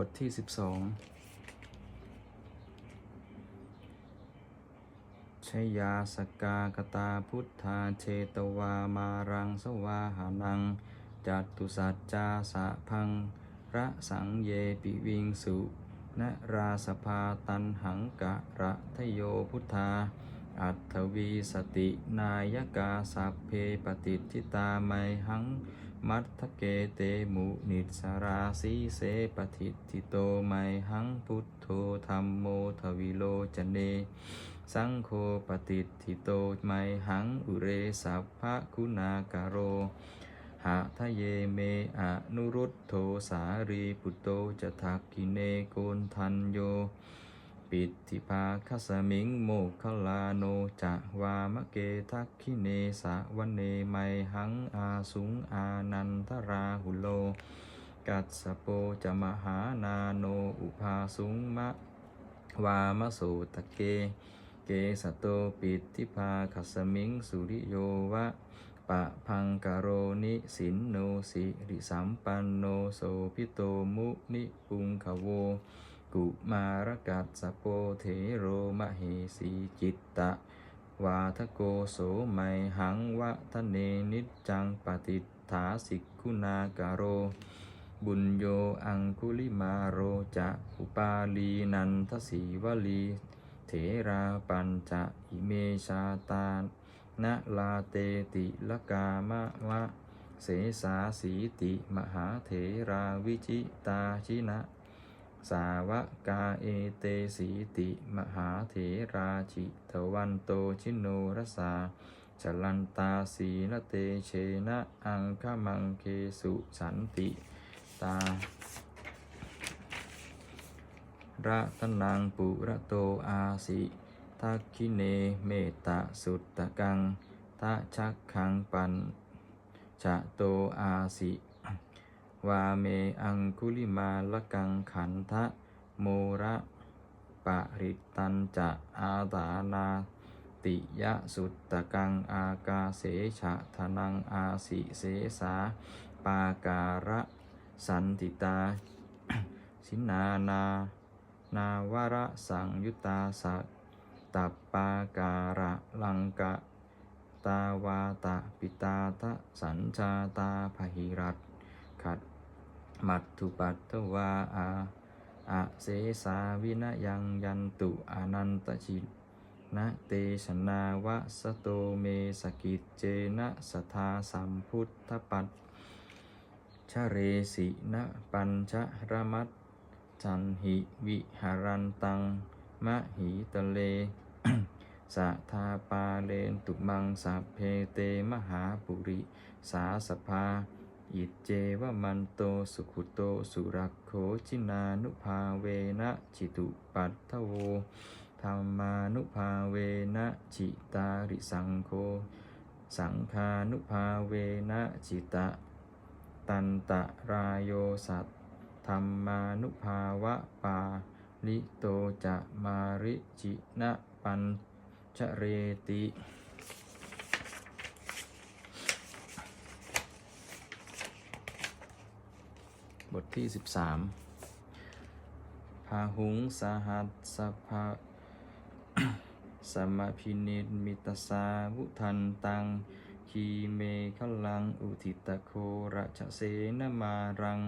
บทที่สิบสองชยาสกากตาพุทธาเชตวามารังสวาหานัง จัตุสัจจาสะพังระสังเยปิวิงสุนราสภาตันหังกะระทโยพุทธา อัตถวีสตินายกาสัพเพปฏิทิตาไมหัง มัทธเกเตมุนิสราสีเสปฏิทิโตไมหังพุทโธธรรมโมทวิโลจเน สังโฆปฏิทิโตไมหังอุเรสัพพะคุณากาโรหะทะเยเมอนุรุตโธสารีปุตโตจะทักกิเนโกนทันโย ปิติภาคสมิงโมคลาโนจะวามะเกทักขิเนสะวันเนไมหังอาสุงอานันทราหุโล กัสสโปจะมหานาโนอุภาสุงมะวามะโสตะเก เกสโตปิติภาคสมิงสุริโยวะปะพังกโรนิสินโนสิริสัมปันโนโสพิโตมุนิปุงขโว กุมารกัสสโปเทโรมเหสีจิตตะ วาทโกโสไมหังวะทะเนนิจจังปฏิฐาสิกคุณากโร บุญโยอังคุลิมาโรจะอุปาลีนันทสีวลี เถราปัญจะอิเมชาตานะลาเตติลกามะวะ เสสาสีติมหาเถราวิจิตาชินะ สาวกาเอเตสีติ มหาเถราชิตวันโตชิโนรสาชลันตาสีนเตเชนะอังคมังเคสุสันติตาระตนังปุระโตอาสิทักขิเนเมตสุตตะกังทะชักขังปันจะโตอาสิ วาเมอังคุลิมาละกังขันทะโมระปะริตันจะอาตานาติยะสุตตะกังอากาเสฉะทนังอาสิเสสาปาการะสันติตา สินานานาวระสังยุตตาสัตตัปปาการะลังกะตาวาตะปิตาทะสัญชาตาพหิรัตขัด มัตถุปัตถวาอาอะเสสาวินยังยันตุอนันตชินะเตชนาวะสโตเมสกิจเจนะสทาสัมพุทธปัตชะเรสินะปัญชรมัตจันหิวิหารันตัง มะหิตะเลสัทาปาเลนตุมังสัพเพเตมหาปุริ สาสภา อิเจวมันโตสุขุโตสุรักโขจินานุภาเวนะจิตุปัตถโวธรรมานุภาเวนะจิตาริสังโฆสังฆานุภาเวนะจิตะ ตันตะรายโยสัตธรรมานุภาวะปาลิโตจะมาริจินะปัญชเรติ บทที่ 13 พาหุงสหัสสภาสมพินิมิตสาวุทันตัง คีเมขลัง อุทิตโคระชะเสนมารัง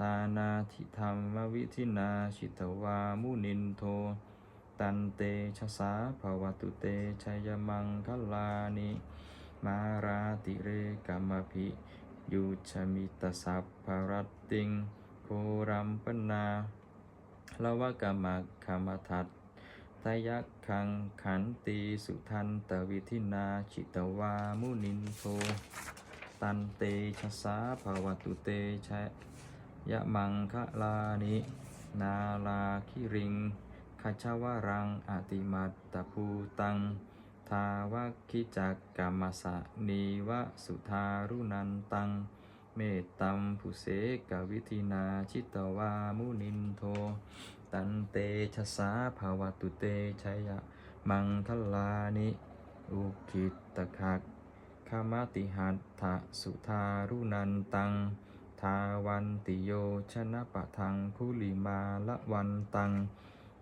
ตานาทิธรรมวิธินาชิตวามุนินโท ตันเตชะสาภวตุเตชยมังคลานิมาราติเรกัมมภิยุชมิตสัพพรัต ติงโครัมปนาละวะกามะคามทัตทยักขังขันตีสุทันตวิธินาชิตวามุนินโท ตันเตชะสาภาวตุเตชะยะมังคะลานิ นาลาคิริงขชาวรังอติมัตตภูตัง ทาวคิจักกรรมสะนีวะสุทารุนันตัง เมตตัมภุเสกวิธินาชิตวามุนินโท ตันเตชะสาภาวตุเตชยะมังคลานิอุคิตตคักขามติหัตถะสุทารุนันตัง ทาวันติโยชนะปะทังคุลิมาละวันตัง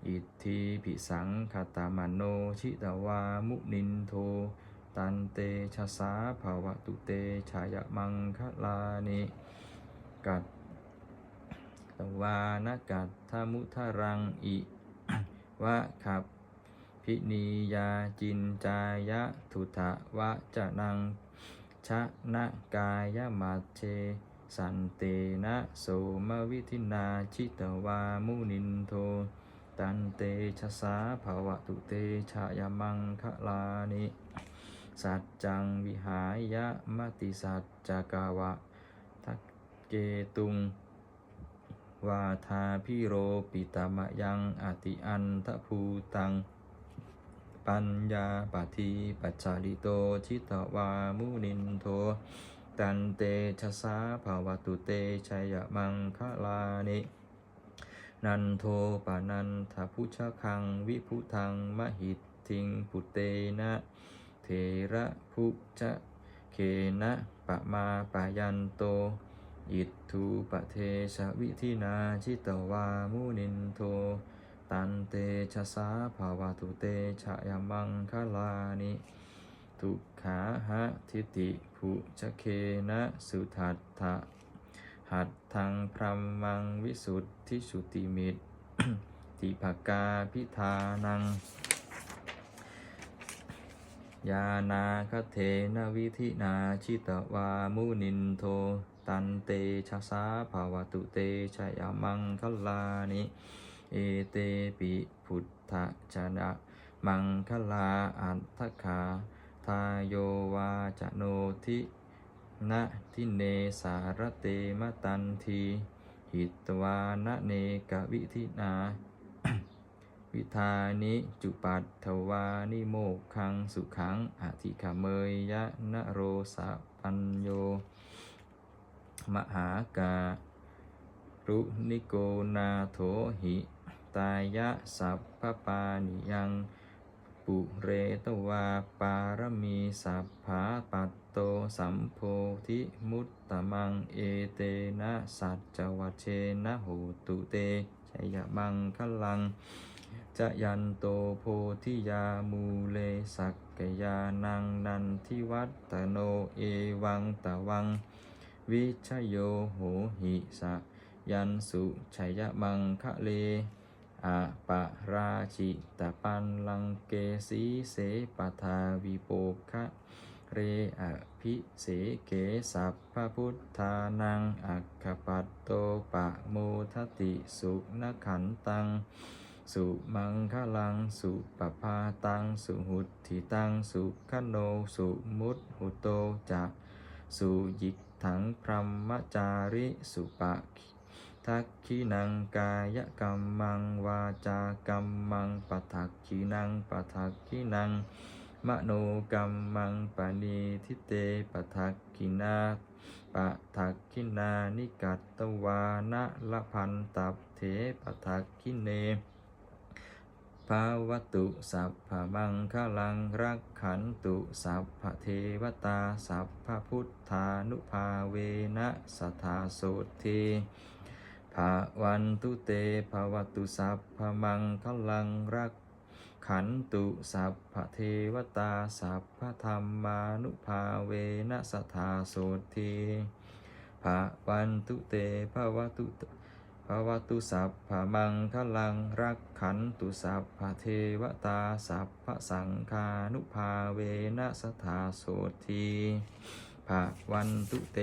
อิทธิพิสังคตามโนชิตวามุนินโท ตันเตชะสาภาวะตุเตชายมังคลานิกัตตวานกัตทมุทารังอิวะขับพินียาจินจายะทุทะวะจะนังชะนะกายมัจเชสันเตนะโสมวิธินาชิตวามุนินโทตันเตชะสาภาวะตุเตชายมังคะลานิ สัจจังวิหายะมติสัจจกาวะทักเกตุงวาทาพิโรปิตามะยังอติอันทภูตัง ปัญญาปฏิปัจจาริโตชิตวามุนินโท ตันเตชะสาภาวตุเตชัยมังคะลานินันโทปานันทพุชคังวิพุทังมหิตทิงปุเตนะ ระพุจะเคนะปะมาปายันโต อิทธุปะเทชะวิธินาชิตวามุนินโท ตันเตชะสาภาวะตุเตชะยมังคะลานิทุกขาหะทิติภุชเคนะสุทัตถะหัตถังพรมมังวิสุทธิสุติมิตติภกาพิธานัง ยานาคเทนวิธินาชิตวามุนินโท ตันเตชะสาภาวตุเตชยามังคลานิ เอเตปิพุทธจนะมังคลาอัตถคาทายโยวาจโนทินะทิเนสารเตมตันทีหิตวานะเนกวิธินา วิธานิจุปัตถวานิโมกขังสุขังอธิขเมยยะนโรสะปัญโย มหาการุนิโกนาโถหิ ตายะสัพพปานิยังปุเรตวาปารมีสัพพาปัตโตสัมโพธิมุตตมังเอเตนะสัจจวัชเชนะโหตุเตชยมังคลัง จะยันโตโพธิยามูเลสักกยานังนันทิวัตตโนเอวังตะวัง วิชโยโหหิสะยันสุชัยมังคะเลอะปะราชิตะปันลังเกสีเสปทาวิโปคะเรอภิเสเกสัพพพุทธานังอัคคปัตโตปะโมทติสุนขันตัง สุมังคลังสุปภาตังสุหุติตังสุขโนสุมุตหุโตจะสุยิกถังพรหมจาริสุปะทักขีนังกายกรรมังวาจากรรมังปะทักขีนังปะทักขีนัง มโนกรรมังปณีทิเตปะทักขีนาปะทักขินานิกัตตวานะละพันตับเถปะทักขิเนาวตุสัพพมังคลังรักขันตุสัพพเทวตาสัพพพุทธานุภาเวนะสทธาโสทีภาวันตุเตภาวตุสัพพมังคลังรักขันตุสัพพเทวตาสัพพธรรมานุภาเวนะสทธาโสทีภาวันตุเตภาวตุ ภาวตุสัพพะมังคลังรักขันตุสัพพะเทวตาสัพพะสังคานุภาเวนะสถาโสทีภะวันตุเต